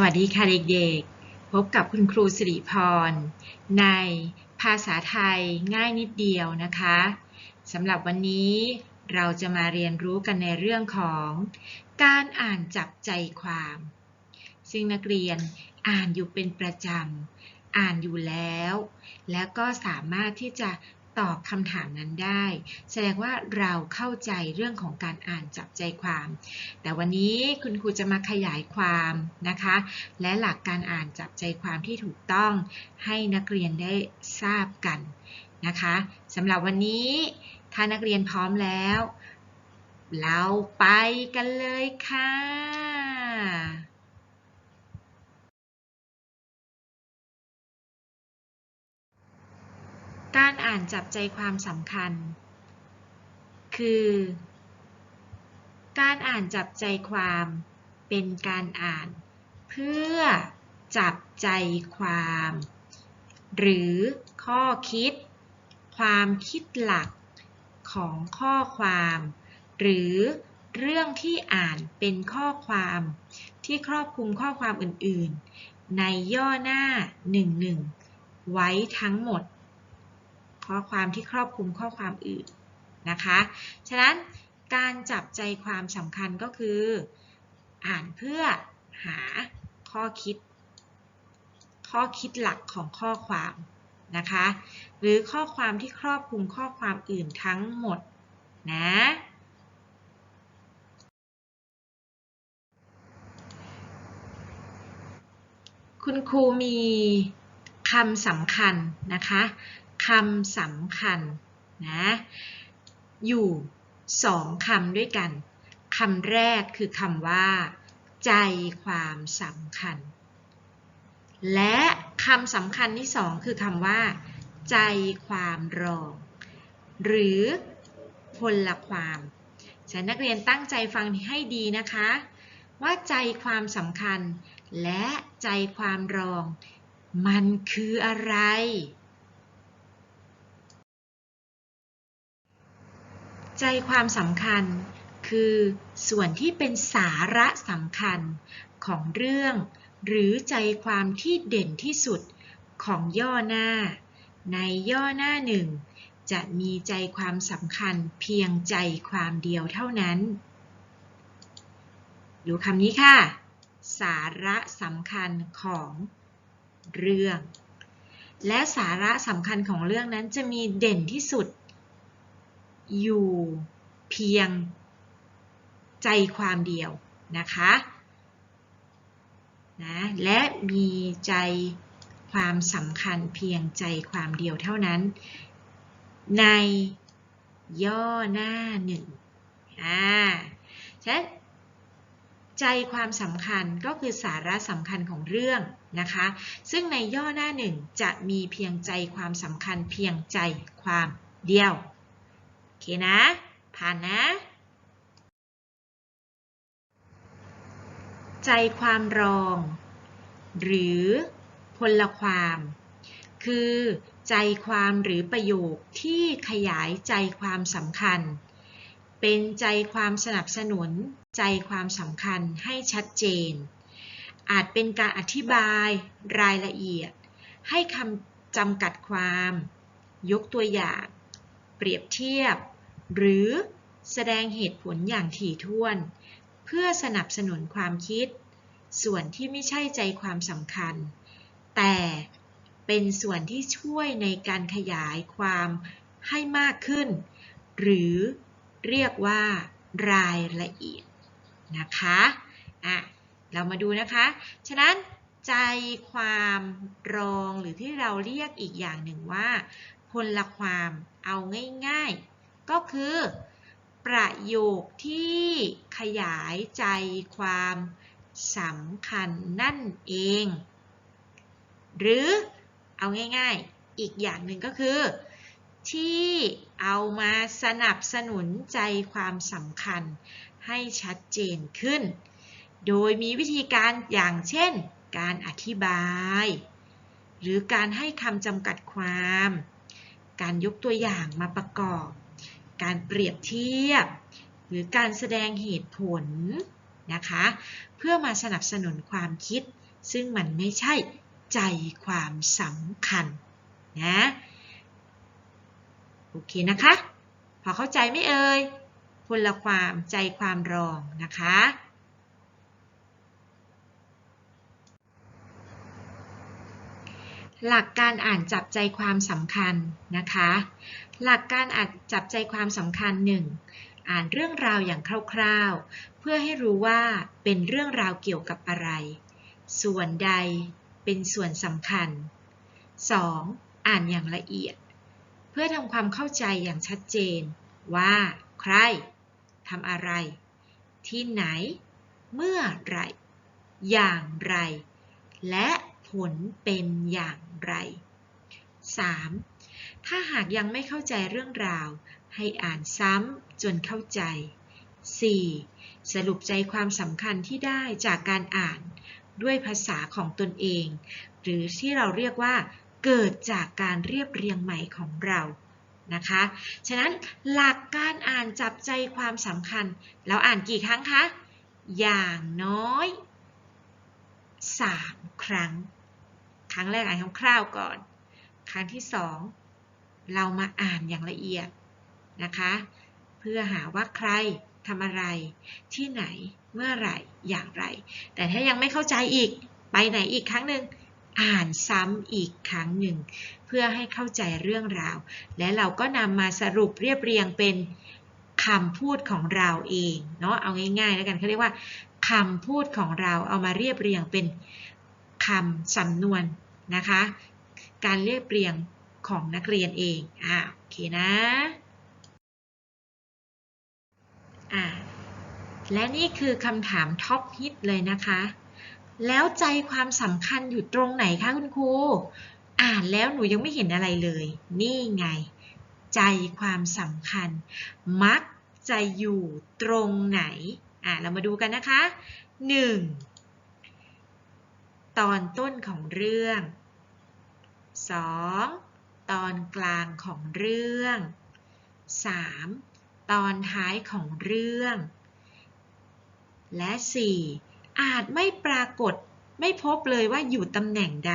สวัสดีค่ะเด็กๆ พบกับคุณครูสิริพร ในภาษาไทยง่ายนิดเดียวนะคะสำหรับวันนี้เราจะมาเรียนรู้กันในเรื่องของการอ่านจับใจความ ซึ่งนักเรียนอ่านอยู่เป็นประจำ อ่านอยู่แล้ว แล้วก็สามารถที่จะ ตอบคำถามนั้นได้ แสดงว่าเราเข้าใจเรื่องของการอ่านจับใจความ แต่วันนี้คุณครูจะมาขยายความนะคะ และหลักการอ่านจับใจความที่ถูกต้องให้นักเรียนได้ทราบกันนะคะสำหรับวันนี้ถ้านักเรียนพร้อมแล้ว เราไปกันเลยค่ะ การอ่านจับใจความสำคัญ คือ การอ่านจับใจความเป็นการอ่าน เพื่อจับใจความ หรือข้อคิด ความคิดหลักของข้อความ หรือเรื่องที่อ่านเป็นข้อความที่ครอบคลุมข้อความอื่น ๆ ในย่อหน้า 1-1 ไว้ทั้งหมด ข้อความที่ครอบคลุมข้อความอื่นนะคะ ฉะนั้นการจับใจความสำคัญก็คือ อ่านเพื่อหาข้อคิด ข้อคิดหลักของข้อความนะคะ หรือข้อความที่ครอบคลุมข้อความอื่นทั้งหมดนะคุณครูมีคำสำคัญนะคะ คำสำคัญนะอยู่สองคำด้วยกันคำแรกคือคำว่า ใจความสำคัญ และคำสำคัญที่สองคือคำว่า ใจความรอง หรือพลความฉันนักเรียนตั้งใจฟังให้ดีนะคะ ว่าใจความสำคัญ และใจความรอง มันคืออะไร ใจความสำคัญคือส่วนที่เป็นสาระสำคัญของเรื่อง หรือใจความที่เด่นที่สุดของย่อหน้า ในย่อหน้าหนึ่งจะมีใจความสำคัญเพียงใจความเดียวเท่านั้น ดูคำนี้ค่ะ สาระสำคัญของเรื่อง และสาระสำคัญของเรื่องนั้นจะมีเด่นที่สุด อยู่ เพียง ใจความเดียวนะคะนะและมีใจความสำคัญเพียงใจความเดียวเท่านั้น ในย่อหน้าหนึ่งอ่าฉะนั้นใจความสำคัญก็คือสาระสำคัญของเรื่องนะคะ ซึ่งในย่อหน้าหนึ่งจะมีเพียงใจความสำคัญเพียงใจความเดียว เคนะ ผ่านนะ ใจความรอง หรือพลความ คือใจความหรือประโยคที่ขยายใจความสำคัญ เป็นใจความสนับสนุน ใจความสำคัญให้ชัดเจน อาจเป็นการอธิบายรายละเอียด ให้คำจำกัดความ ยกตัวอย่าง เปรียบเทียบ หรือแสดงเหตุผลอย่างถี่ถ้วน เพื่อสนับสนุนความคิด ส่วนที่ไม่ใช่ใจความสำคัญ แต่เป็นส่วนที่ช่วยในการขยายความให้มากขึ้น หรือเรียกว่ารายละเอียดนะคะอะเรามาดูนะคะ ฉะนั้นใจความรองหรือที่เราเรียกอีกอย่างหนึ่งว่า พลความเอาง่ายๆ ก็คือ ประโยคที่ขยายใจความสำคัญนั่นเอง หรือเอาง่ายๆ อีกอย่างหนึ่งก็คือ ที่เอามาสนับสนุนใจความสำคัญให้ชัดเจนขึ้น โดยมีวิธีการอย่างเช่น การอธิบาย หรือการให้คำจำกัดความ การยกตัวอย่างมาประกอบ การเปรียบเทียบ หรือการแสดงเหตุผลนะคะ เพื่อมาสนับสนุนความคิด ซึ่งมันไม่ใช่ใจความสำคัญนะโอเคนะคะ พอเข้าใจไหมเอ่ยพลความใจความรองนะคะ หลักการอ่านจับใจความสำคัญนะคะ หลักการอ่านจับใจความสำคัญ 1. อ่านเรื่องราวอย่างคร่าวๆ เพื่อให้รู้ว่าเป็นเรื่องราวเกี่ยวกับอะไร ส่วนใดเป็นส่วนสำคัญ 2. อ่านอย่างละเอียด เพื่อทำความเข้าใจอย่างชัดเจน ว่า ใครทำอะไร ที่ไหน เมื่อไรอย่างไร และ ผลเป็นอย่างไร 3. ถ้าหากยังไม่เข้าใจเรื่องราว ให้อ่านซ้ำจนเข้าใจ 4. สรุปใจความสำคัญที่ได้จากการอ่านด้วยภาษาของตนเอง หรือที่เราเรียกว่า เกิดจากการเรียบเรียงใหม่ของเรานะคะ ฉะนั้นหลักการอ่านจับใจความสำคัญ เราอ่านกี่ครั้งคะ อย่างน้อย 3 ครั้ง รั้งแรกอ่านคร่าวๆก่อน ครั้งที่ 2 เรามาอ่านอย่างละเอียดนะคะ เพื่อหาว่าใครทำอะไร ที่ไหนเมื่อไหร่อย่างไร แต่ถ้ายังไม่เข้าใจอีกไปไหนอีกครั้งหนึ่งอ่านซ้ำอีกครั้งหนึ่ง เพื่อให้เข้าใจเรื่องราว และเราก็นำมาสรุปเรียบเรียงเป็นคำพูดของเราเองเนาะเอาง่ายๆแล้วกันเขาเรียกว่าคำพูดของเราเอามาเรียบเรียงเป็นคำสำนวน นะคะ การเรียบเรียงของนักเรียนเองอ่าโอเคนะอ่าและนี่คือคำถามท็อปฮิตเลยนะคะ แล้วใจความสำคัญอยู่ตรงไหนคะคุณครู อ่านแล้วหนูยังไม่เห็นอะไรเลย นี่ไง ใจความสำคัญ มักจะอยู่ตรงไหน อ่าเรามาดูกันนะคะ 1. ตอนต้นของเรื่อง 2. ตอนกลางของเรื่อง 3. ตอนท้ายของเรื่อง และ 4. อาจไม่ปรากฏไม่พบเลยว่าอยู่ตำแหน่งใด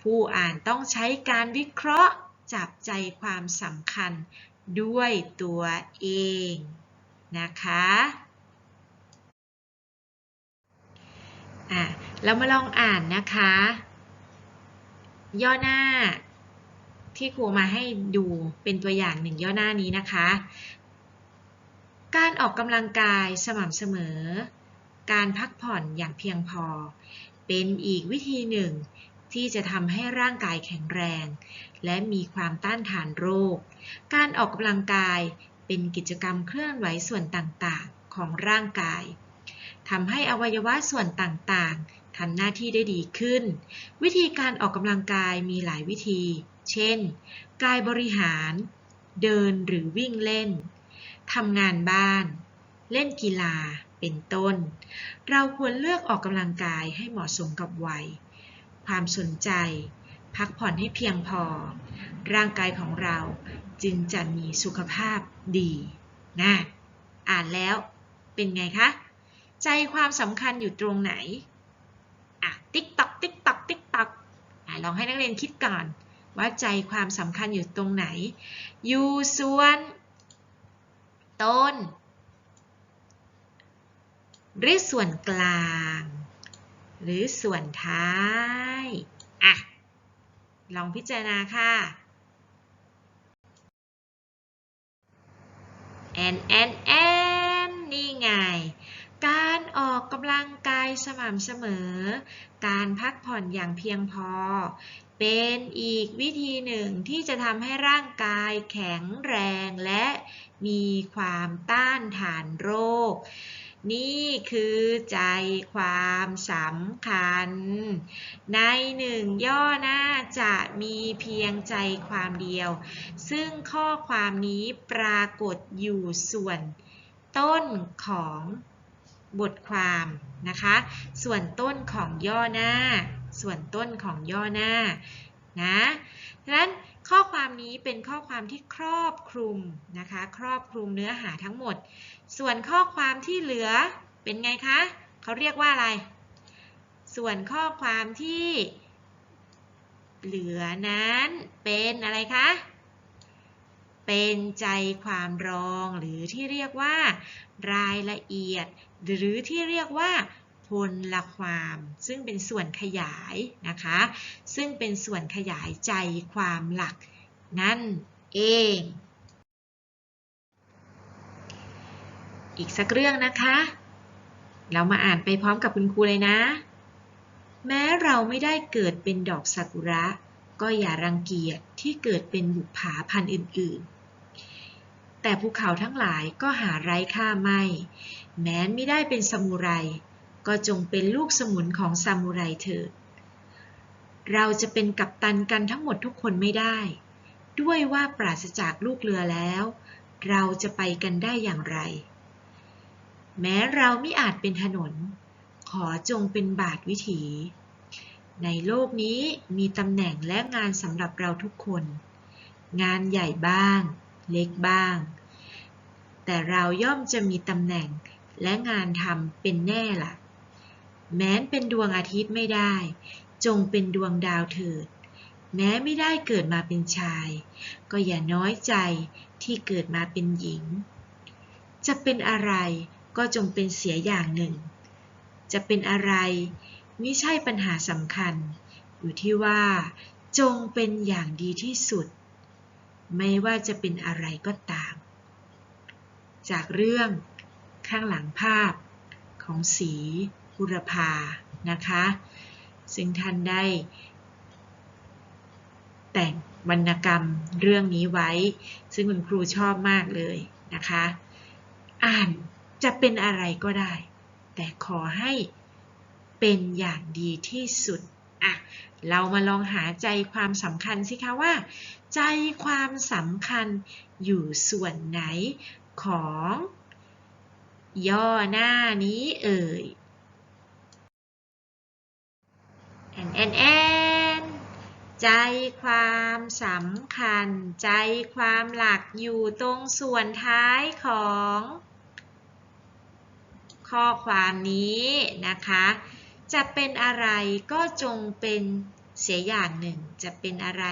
ผู้อ่านต้องใช้การวิเคราะห์จับใจความสำคัญด้วยตัวเองนะคะ อะเรามาลองอ่านนะคะ ย่อหน้าที่ครูมาให้ดูเป็นตัวอย่างหนึ่งย่อหน้านี้นะคะ การออกกำลังกายสม่ำเสมอ การพักผ่อนอย่างเพียงพอ เป็นอีกวิธีหนึ่งที่จะทำให้ร่างกายแข็งแรง และมีความต้านทานโรค การออกกำลังกายเป็นกิจกรรมเคลื่อนไหวส่วนต่างๆ ของร่างกาย ทำให้อวัยวะส่วนต่างๆทำหน้าที่ได้ดีขึ้น วิธีการออกกำลังกายมีหลายวิธี เช่น กายบริหาร เดินหรือวิ่งเล่น ทำงานบ้าน เล่นกีฬา เป็นต้น เราควรเลือกออกกำลังกายให้เหมาะสมกับวัย ความสนใจ พักผ่อนให้เพียงพอ ร่างกายของเราจึงจะมีสุขภาพดีนะอ่านแล้วเป็นไงคะ ใจความสำคัญอยู่ตรงไหน อะ ติ๊กตอกติ๊กตอกติ๊กตอกอะลองให้นักเรียนคิดก่อน ว่าใจความสำคัญอยู่ตรงไหน อยู่ส่วน ต้น หรือส่วนกลาง หรือส่วนท้าย อะ ลองพิจารณาค่ะ แอนแอนแอนนี่ไง การออกกำลังกายสม่ำเสมอ การพักผ่อนอย่างเพียงพอ เป็นอีกวิธีหนึ่งที่จะทำให้ร่างกายแข็งแรงและมีความต้านทานโรค นี่คือใจความสำคัญ ในหนึ่งย่อหน้าจะมีเพียงใจความเดียว ซึ่งข้อความนี้ปรากฏอยู่ส่วนต้นของ บทความนะคะ ส่วนต้นของย่อหน้า ส่วนต้นของย่อหน้านะดังนั้นข้อความนี้เป็นข้อความที่ครอบคลุมนะคะ ครอบคลุมเนื้อหาทั้งหมด ส่วนข้อความที่เหลือเป็นไงคะเขาเรียกว่าอะไร ส่วนข้อความที่เหลือนั้นเป็นอะไรคะ เป็นใจความรองหรือที่เรียกว่ารายละเอียด หรือที่เรียกว่าพลความ ซึ่งเป็นส่วนขยายนะคะ ซึ่งเป็นส่วนขยายใจความหลัก นั่นเอง อีกสักเรื่องนะคะ เรามาอ่านไปพร้อมกับคุณครูเลยนะ แม้เราไม่ได้เกิดเป็นดอกซากุระ ก็อย่ารังเกียจที่เกิดเป็นบุปผาพันธุ์อื่นๆ แต่ภูเขาทั้งหลายก็หาไร้ค่าไม่ แม้นไม่ได้เป็นซามูไร ก็จงเป็นลูกสมุนของซามูไรเถิด เราจะเป็นกัปตันกันทั้งหมดทุกคนไม่ได้ ด้วยว่าปราศจากลูกเรือแล้ว เราจะไปกันได้อย่างไร แม้เราไม่อาจเป็นถนน ขอจงเป็นบาทวิถี ในโลกนี้มีตำแหน่งและงานสำหรับเราทุกคน งานใหญ่บ้าง เล็กบ้าง แต่เราย่อมจะมีตำแหน่งและงานทำเป็นแน่ล่ะ แม้นเป็นดวงอาทิตย์ไม่ได้ จงเป็นดวงดาวเถิด แม้ไม่ได้เกิดมาเป็นชาย ก็อย่าน้อยใจที่เกิดมาเป็นหญิง จะเป็นอะไรก็จงเป็นเสียอย่างหนึ่ง จะเป็นอะไรไม่ใช่ปัญหาสำคัญ อยู่ที่ว่า จงเป็นอย่างดีที่สุด ไม่ว่าจะเป็นอะไรก็ตาม จากเรื่องข้างหลังภาพของสีบุรพานะคะ ซึ่งท่านได้ แต่งวรรณกรรมเรื่องนี้ไว้ ซึ่งคุณครูชอบมากเลยนะคะ อ่านจะเป็นอะไรก็ได้ แต่ขอให้เป็นอย่างดีที่สุด อะเรามาลองหาใจความสำคัญสิคะว่า ใจความสำคัญอยู่ส่วนไหนของ ย่อหน้านี้เอ่ยแอนแอนแอนใจความสำคัญ ใจความหลักอยู่ตรงส่วนท้ายของ ข้อความนี้นะคะ จะเป็นอะไรก็จงเป็นเสียอย่างหนึ่ง จะเป็นอะไร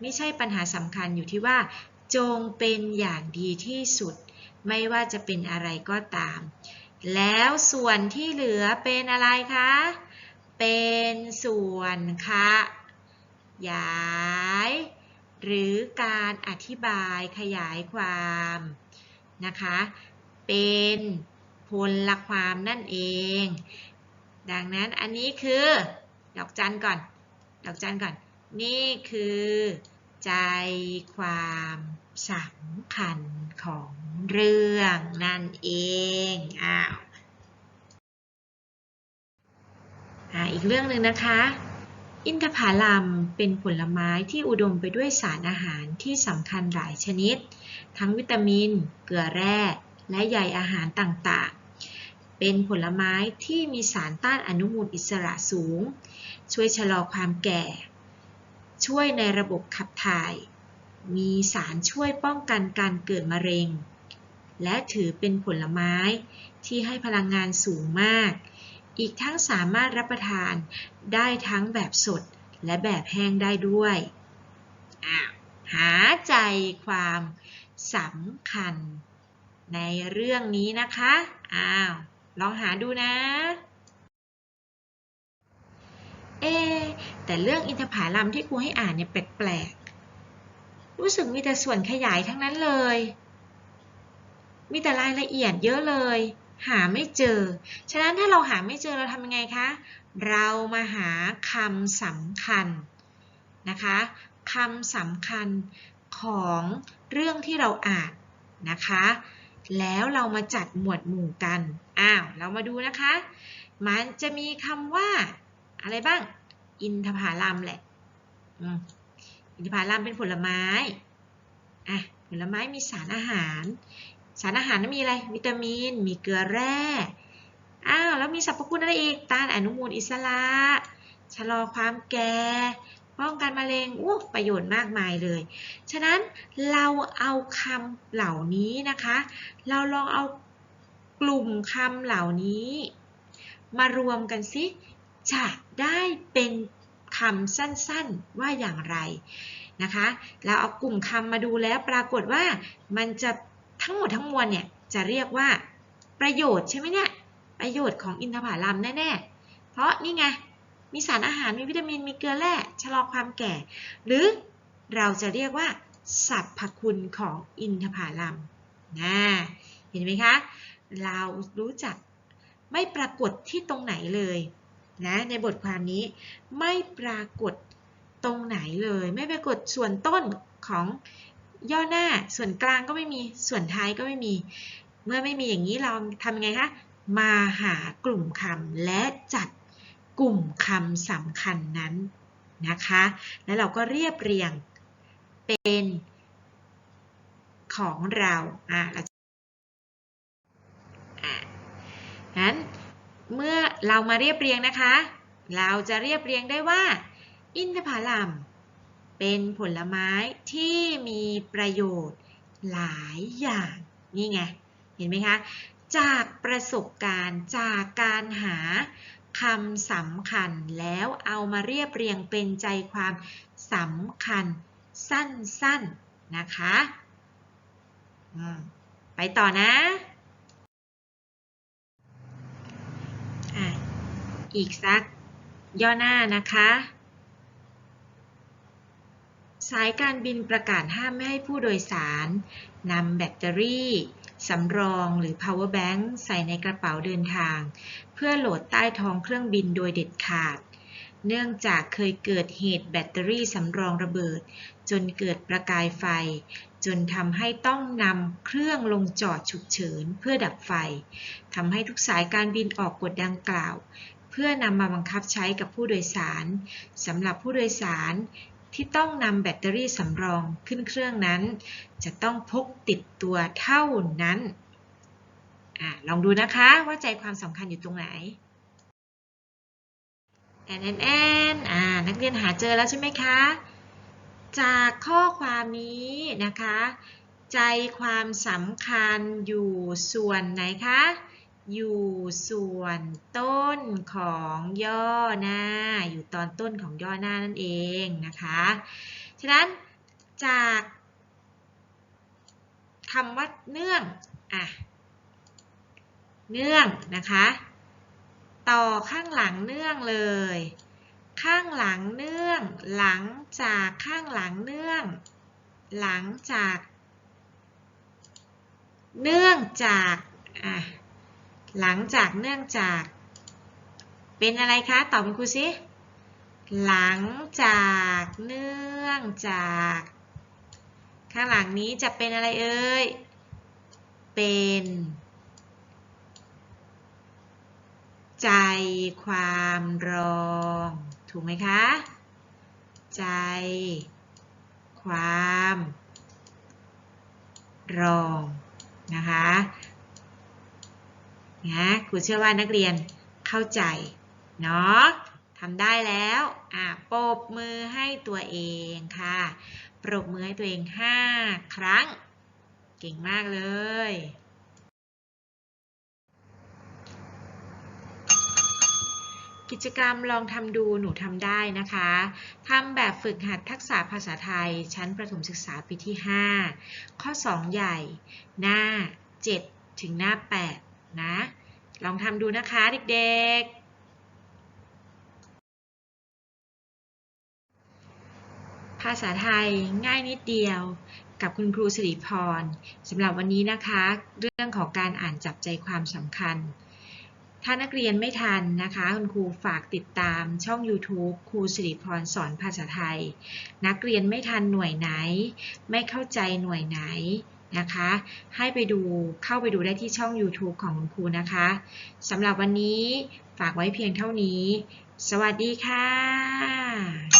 ไม่ใช่ปัญหาสำคัญอยู่ที่ว่า จงเป็นอย่างดีที่สุด ไม่ว่าจะเป็นอะไรก็ตาม แล้วส่วนที่เหลือเป็นอะไรคะ เป็นส่วนคะยาย หรือการอธิบายขยายความนะคะ เป็นพลความนั่นเอง ดังนั้นอันนี้คือดอกจันก่อน ดอกจันก่อน นี่คือใจความสำคัญของเรื่องนั่นเอง อ้าวอีกเรื่องหนึ่งนะคะ อินทผลัมเป็นผลไม้ที่อุดมไปด้วยสารอาหารที่สำคัญหลายชนิด ทั้งวิตามิน เกลือแร่ และใยอาหารต่าง เป็นผลไม้ที่มีสารต้านอนุมูลอิสระสูง ช่วยชะลอความแก่ ช่วยในระบบขับถ่าย มีสารช่วยป้องกันการเกิดมะเร็ง และถือเป็นผลไม้ที่ให้พลังงานสูงมาก อีกทั้งสามารถรับประทานได้ทั้งแบบสดและแบบแห้งได้ด้วย หาใจความสำคัญในเรื่องนี้นะคะ อ้าว ลองหาดูนะ เอ แต่เรื่องอินทผลัมที่ครูให้อ่านเนี่ยแปลกๆ รู้สึกมีแต่ส่วนขยายทั้งนั้นเลย มีแต่รายละเอียดเยอะเลย หาไม่เจอ ฉะนั้นถ้าเราหาไม่เจอเราทำยังไงคะ เรามาหาคำสำคัญนะคะคำสำคัญของเรื่องที่เราอ่านนะคะ แล้วเรามาจัดหมวดหมู่กัน อ้าว เรามาดูนะคะ มันจะมีคำว่า อะไรบ้าง อินทผลัมแหละอินทผลัมเป็นผลไม้ อะ ผลไม้มีสารอาหาร สารอาหารมันมีอะไร วิตามิน มีเกลือแร่ อ้าว แล้วมีสรรพคุณอะไรอีก ต้านอนุมูลอิสระ ชะลอความแก่ ป้องกันมะเร็งอู้ประโยชน์มากมายเลย ฉะนั้นเราเอาคำเหล่านี้นะคะ เราลองเอากลุ่มคำเหล่านี้ มารวมกันสิจะได้เป็นคำสั้นๆว่าอย่างไรนะคะ เราเอากลุ่มคำมาดูแล้วปรากฏว่ามันจะทั้งหมดทั้งมวลเนี่ยจะเรียกว่าประโยชน์ใช่ไหมเนี่ยประโยชน์ของอินทผลัมแน่ๆ เพราะนี่ไง มีสารอาหารมีวิตามินมีเกลือแร่ชะลอความแก่ หรือเราจะเรียกว่าสรรพคุณของอินทผลัมนะเห็นไหมคะ เรารู้จักไม่ปรากฏที่ตรงไหนเลยนะในบทความนี้ไม่ปรากฏตรงไหนเลย ไม่ปรากฏส่วนต้นของย่อหน้าส่วนกลางก็ไม่มีส่วนท้ายก็ไม่มี เมื่อไม่มีอย่างนี้เราทำยังไงคะมาหากลุ่มคำและจัด กลุ่มคำสำคัญนั้นนะคะ แล้วเราก็เรียบเรียงเป็นของเราอะเราอะนั้นเมื่อเรามาเรียบเรียงนะคะ เราจะเรียบเรียงได้ว่า อินทผลัมเป็นผลไม้ที่มีประโยชน์หลายอย่างนี่ไง เห็นไหมคะ จากประสบการณ์จากการหา คำสำคัญแล้วเอามาเรียบเรียงเป็นใจความสำคัญสั้นๆนะคะไปต่อนะอีกสักย่อหน้านะคะ สายการบินประกาศห้ามไม่ให้ผู้โดยสารนำแบตเตอรี่ สำรองหรือ power bank ใส่ในกระเป๋าเดินทาง เพื่อโหลดใต้ท้องเครื่องบินโดยเด็ดขาด เนื่องจากเคยเกิดเหตุแบตเตอรี่สำรองระเบิด จนเกิดประกายไฟ จนทำให้ต้องนำเครื่องลงจอดฉุกเฉินเพื่อดับไฟทำให้ทุกสายการบินออกกฎดังกล่าว เพื่อนำมาบังคับใช้กับผู้โดยสารสำหรับผู้โดยสาร ที่ต้องนำแบตเตอรี่สำรองขึ้นเครื่องนั้น จะต้องพกติดตัวเท่านั้นอลองดูนะคะว่าใจความสำคัญอยู่ตรงไหนแอนแอนแอนนักเรียนหาเจอแล้วใช่ไหมคะ จากข้อความนี้นะคะ ใจความสำคัญอยู่ส่วนไหนคะ อยู่ส่วนต้นของย่อหน้า อยู่ตอนต้นของย่อหน้านั่นเองนะคะ ฉะนั้นจากคำว่าเนื่องอะเนื่องนะคะ ต่อข้างหลังเนื่องเลย ข้างหลังเนื่อง หลังจากข้างหลังเนื่อง หลังจาก เนื่องจากอะ หลังจากเนื่องจาก เป็นอะไรคะตอบคุณครูสิหลังจากเนื่องจาก ข้างหลังนี้จะเป็นอะไรเอ่ยเป็น ใจความรอง ถูกไหมคะ ใจ ความ รองนะคะ นะครูเชื่อว่านักเรียนเข้าใจเนาะทำได้แล้วอะปรบมือให้ตัวเองค่ะ ปรบมือให้ตัวเอง 5 ครั้ง เก่งมากเลย กิจกรรมลองทำดูหนูทำได้นะคะทำแบบฝึกหัดทักษะภาษาไทย ชั้นประถมศึกษาปีที่ 5 ข้อ 2 ใหญ่ หน้า 7 ถึงหน้า 8 นะ ลองทำดูนะคะเด็กๆภาษาไทยง่ายนิดเดียวกับคุณครูสิริพรสำหรับวันนี้นะคะ เรื่องของการอ่านจับใจความสำคัญ ถ้านักเรียนไม่ทันนะคะ คุณครูฝากติดตามช่อง YouTube ครูสิริพรสอนภาษาไทย นักเรียนไม่ทันหน่วยไหน ไม่เข้าใจหน่วยไหน นะคะ ให้ไปดูเข้าไปดูได้ที่ช่อง YouTube ของคุณครูนะคะสำหรับวันนี้ฝากไว้เพียงเท่านี้ สวัสดีค่ะ